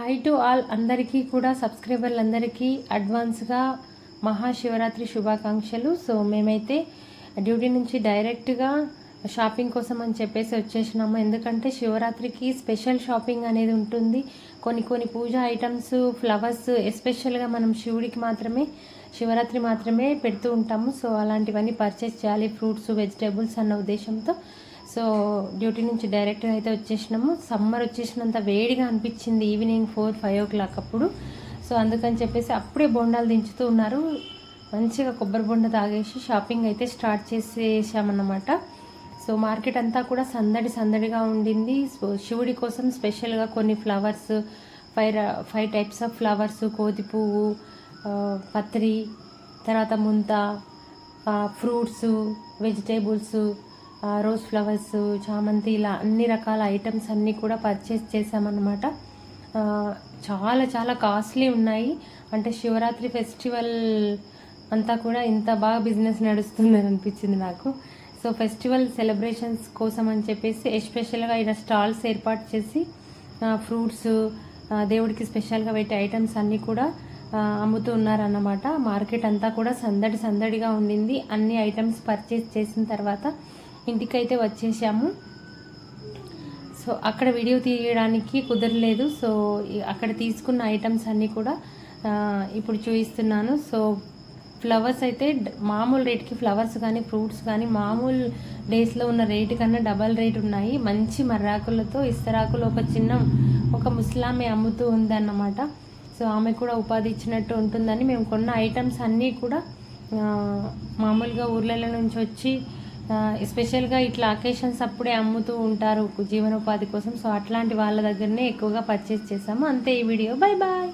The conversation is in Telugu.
హాయ్ టు ఆల్ అందరికీ కూడా సబ్స్క్రైబర్లందరికీ అడ్వాన్స్గా మహాశివరాత్రి శుభాకాంక్షలు. సో మేమైతే డ్యూటీ నుంచి డైరెక్ట్గా షాపింగ్ కోసం అని చెప్పేసి వచ్చేసినాము. ఎందుకంటే శివరాత్రికి స్పెషల్ షాపింగ్ అనేది ఉంటుంది. కొన్ని కొన్ని పూజ ఐటమ్స్ ఫ్లవర్స్ ఎస్పెషల్గా మనం శివుడికి మాత్రమే శివరాత్రి మాత్రమే పెడుతూ ఉంటాము. సో అలాంటివన్నీ పర్చేస్ చేయాలి. ఫ్రూట్స్ వెజిటేబుల్స్ అన్న ఉద్దేశంతో. సో డ్యూటీ నుంచి డైరెక్ట్గా అయితే వచ్చేసినాము. సమ్మర్ వచ్చేసినంత వేడిగా అనిపించింది evening four five o'clock అప్పుడు. సో అందుకని చెప్పేసి అప్పుడే బొండాలు దించుతూ ఉన్నారు. మంచిగా కొబ్బరి బొండ తాగేసి షాపింగ్ అయితే స్టార్ట్ చేసేసామన్నమాట. సో మార్కెట్ అంతా కూడా సందడి సందడిగా ఉండింది. సో శివుడి కోసం స్పెషల్గా కొన్ని flowers five five types of flowers కోతి పువ్వు పత్రి తర్వాత ముంత ఫ్రూట్స్ వెజిటేబుల్స్ రోజ్ ఫ్లవర్స్ చామంతి ఇలా అన్ని రకాల ఐటమ్స్ అన్నీ కూడా పర్చేస్ చేసామన్నమాట చాలా చాలా కాస్ట్లీ ఉన్నాయి. అంటే శివరాత్రి ఫెస్టివల్ అంతా కూడా ఇంత బాగా బిజినెస్ నడుస్తుందని అనిపించింది నాకు. సో ఫెస్టివల్ సెలబ్రేషన్స్ కోసం అని చెప్పేసి ఎస్పెషల్గా ఇలా స్టాల్స్ ఏర్పాటు చేసి ఫ్రూట్స్ దేవుడికి స్పెషల్గా పెట్టే ఐటమ్స్ అన్నీ కూడా అమ్ముతూ ఉన్నారన్నమాట. మార్కెట్ అంతా కూడా సందడి సందడిగా ఉండింది. అన్ని ఐటమ్స్ పర్చేస్ చేసిన తర్వాత ఇంటికైతే వచ్చేసాము. సో అక్కడ వీడియో తీయడానికి కుదరలేదు. సో అక్కడ తీసుకున్న ఐటమ్స్ అన్నీ కూడా ఇప్పుడు చూపిస్తున్నాను. సో ఫ్లవర్స్ అయితే మామూలు రేట్కి ఫ్లవర్స్ కానీ ఫ్రూట్స్ కానీ మామూలు డేస్లో ఉన్న రేటు కన్నా డబల్ రేట్ ఉన్నాయి. మంచి మర్రాకులతో ఇస్తరాకులు ఒక చిన్న ఒక ముస్లామే అమ్ముతూ ఉందన్నమాట. సో ఆమె కూడా ఉపాధి ఇచ్చినట్టు ఉంటుందని మేము కొన్న ఐటమ్స్ అన్నీ కూడా మామూలుగా ఊర్లలో నుంచి వచ్చి ఎస్పెషల్గా ఇట్లా అకేషన్స్ అప్పుడే అమ్ముతూ ఉంటారు జీవనోపాధి కోసం. సో అట్లాంటి వాళ్ళ దగ్గరనే ఎక్కువగా పర్చేస్ చేసాము అంతే ఈ వీడియో బాయ్ బాయ్